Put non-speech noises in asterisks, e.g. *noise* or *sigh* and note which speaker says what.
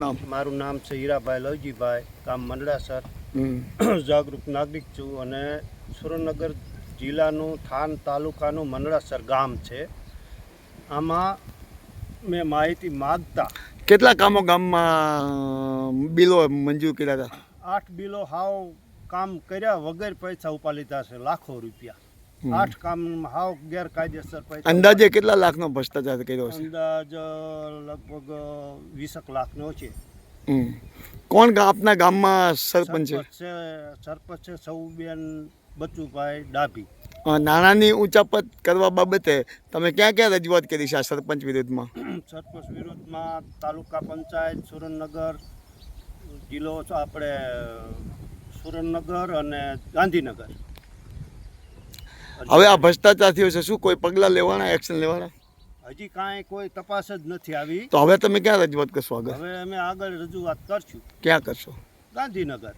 Speaker 1: મારું નામ છે હીરાભાઈ લવજીભાઈ ગામ મંડળાસર. *clears throat* જાગૃત નાગરિક છું અને સુરેન્દ્રનગર જિલ્લાનું થાન તાલુકાનું મંડળાસર ગામ છે આમાં મેં માહિતી માગતા
Speaker 2: કેટલા કામો ગામમાં બિલો મંજૂર કર્યા હતા
Speaker 1: આઠ બિલો હાવ કામ કર્યા વગર પૈસા ઉપા લીધા છે લાખો રૂપિયા. આઠ કામ હાવ ગેરકાયદેસર
Speaker 2: અંદાજે કેટલા લાખનો ભ્રષ્ટાચાર કર્યો છે?
Speaker 1: અંદાજ લગભગ વીસક લાખનો છે.
Speaker 2: કોણ આપના ગામમાં સરપંચ છે?
Speaker 1: સરપંચ છે સૌબેન બચુભાઈ ડાભી.
Speaker 2: નાણાની ઉચાપત કરવા બાબતે તમે ક્યાં ક્યાં રજૂઆત કરી છે આ સરપંચ વિરુદ્ધમાં?
Speaker 1: સરપંચ વિરુદ્ધમાં તાલુકા પંચાયત સુરેન્દ્રનગર જિલ્લો આપણે સુરેન્દ્રનગર અને ગાંધીનગર.
Speaker 2: હવે આ ભ્રષ્ટાચાર થયો છે શું કોઈ પગલાં લેવાના એક્શન લેવાના?
Speaker 1: હજી કાંઈ કોઈ તપાસ જ નથી આવી.
Speaker 2: તો હવે તમે ક્યાં રજૂઆત કરશો આગળ?
Speaker 1: હવે અમે આગળ રજૂઆત કરશું.
Speaker 2: ક્યાં કરશો?
Speaker 1: ગાંધીનગર.